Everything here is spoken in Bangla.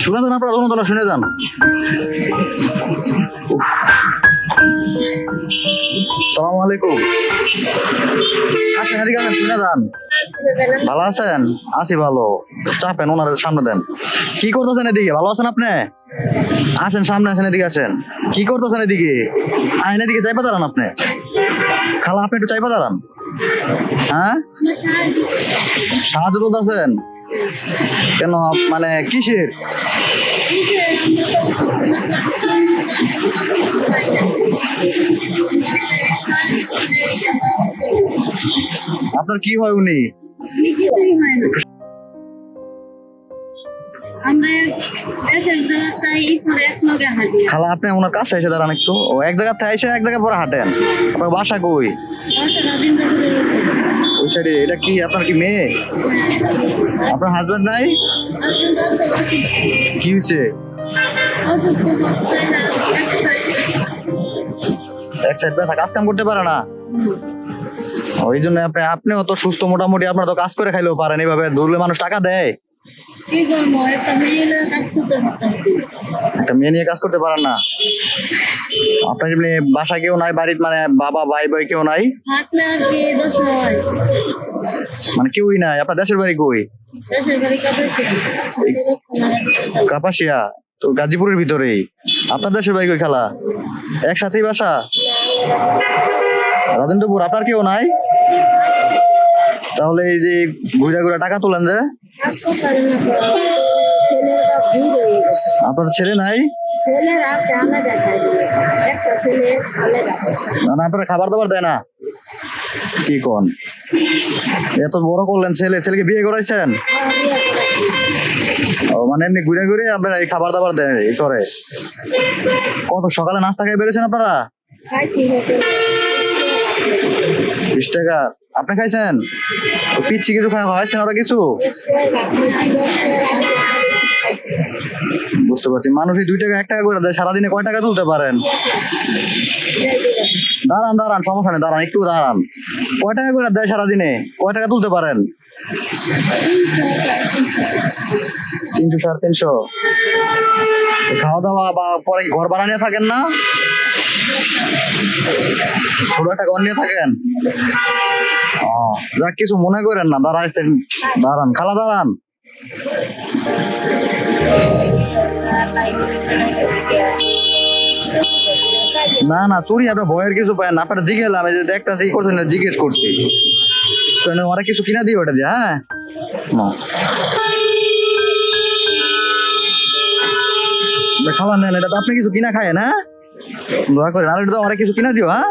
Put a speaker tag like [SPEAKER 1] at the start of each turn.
[SPEAKER 1] শুনে যান আপনারা দোনো শুনে যান। সালামু আলাইকুম। আসেন শুনে যান। ভালো আছেন? আছি ভালো। চাপেন সামনে দেন। কি করতেছেন এদিকে? ভালো আছেন আপনি? আসেন, সামনে আসেন, এদিকে আসেন। কি করতেছেন এদিকে? আইন এদিকে চাইপা দাঁড়ান আপনি। খালা, আপনি একটু চাইপা দাঁড়ান। হ্যাঁ? সাহায্য কেন? মানে কিসের? আপনার কি হয় উনি?
[SPEAKER 2] কিছুই হয় না। আমরা এক এক জায়গায় চাই পরে এক লগে হাঁটি।
[SPEAKER 1] খালা আপনি ওনার কাছে এসে দাঁড়ান একটু। ও এক জায়গা থেকে এসে এক জায়গায় পরে হাঁটেন। আপনার বাসা কই? ওই সাইডে এটা কি আপনার কি মেয়ে? আপনার হাজবেন্ড নাই? কি হয়েছে? এক সাইড ব্যথা কাজ কাম করতে পারে না? ওই জন্য আপনি আপনিও তো সুস্থ মোটামুটি আপনার তো কাজ করে খাইলেও পারেন এইভাবে দৌড়লে মানুষ টাকা দেয়।
[SPEAKER 2] কি করব একটা মেয়ে লয়ে কাজ করতে পারতেছি।
[SPEAKER 1] একটা মেয়ে নিয়ে কাজ করতে পারেন না? আপনার এমনি বাসা কেউ নাই বাড়িতে মানে বাবা ভাই ভাই কেউ নাই?
[SPEAKER 2] হয়।
[SPEAKER 1] মানে কেউই নাই আপনার দেশের বাড়ি কই?
[SPEAKER 2] দেশের বাড়ি কাপড়
[SPEAKER 1] কাপাসিয়া? তো গাজীপুরের ভিতরেই। আপনার দেশের বাড়ি কই খেলা? একসাথেই বাসা? রাজেন্দ্রপুর আপনার কেউ নাই? তাহলে এই যে ঘুরে ঘুরে টাকা তোলেন যে।
[SPEAKER 2] না
[SPEAKER 1] আপনার ছেলে নাই? মানে আপনারা খাবার দাবার দেয় না। কি কোন? এত বড় করলেন ছেলে, ছেলেকে বিয়ে করাইছেন? মানে এমনি ঘুরে ঘুরে আপনারা এই খাবার দাবার দেয়, এই করে। কত সকালে নাস্তা খেয়ে বেরোছেন আপনারা? বিশ টাকা। আপনি খাইছেন? পিচ্ছি কিছু খাওয়া খাওয়াইছেন ওরা কিছু? বুঝতে পারছি। মানুষ এই দুই টাকা, এক টাকা করে দেয়, সারাদিনে কয় টাকা তুলতে পারেন? দাঁড়ান দাঁড়ান, সমস্যা নেই, দাঁড়ান, একটু দাঁড়ান। কয় টাকা করে দেয় সারাদিনে? কয় টাকা তুলতে পারেন? তিনশো সাড়ে তিনশো। খাওয়া দাওয়া বা পরে ঘর ভাড়া নিয়ে থাকেন না? ছোট একটা ঘর নিয়ে থাকেন? যাক কিছু মনে করেন না, দাঁড়াইছেন, দাঁড়ান, খালা দাঁড়ান। না না, চুরি আপনার ভয়ের কিছু পায় না, আপনার এই যে দেখতেছি, ই করছেন জিজ্ঞেস করছি। তো ওরা কিছু কিনা দিই ওটা দিয়ে হ্যাঁ। তা নেন, এটা তো আপনি কিছু কিনা খায় না? দয়া করে আর এটা তো কিছু কিনা দিও হ্যাঁ?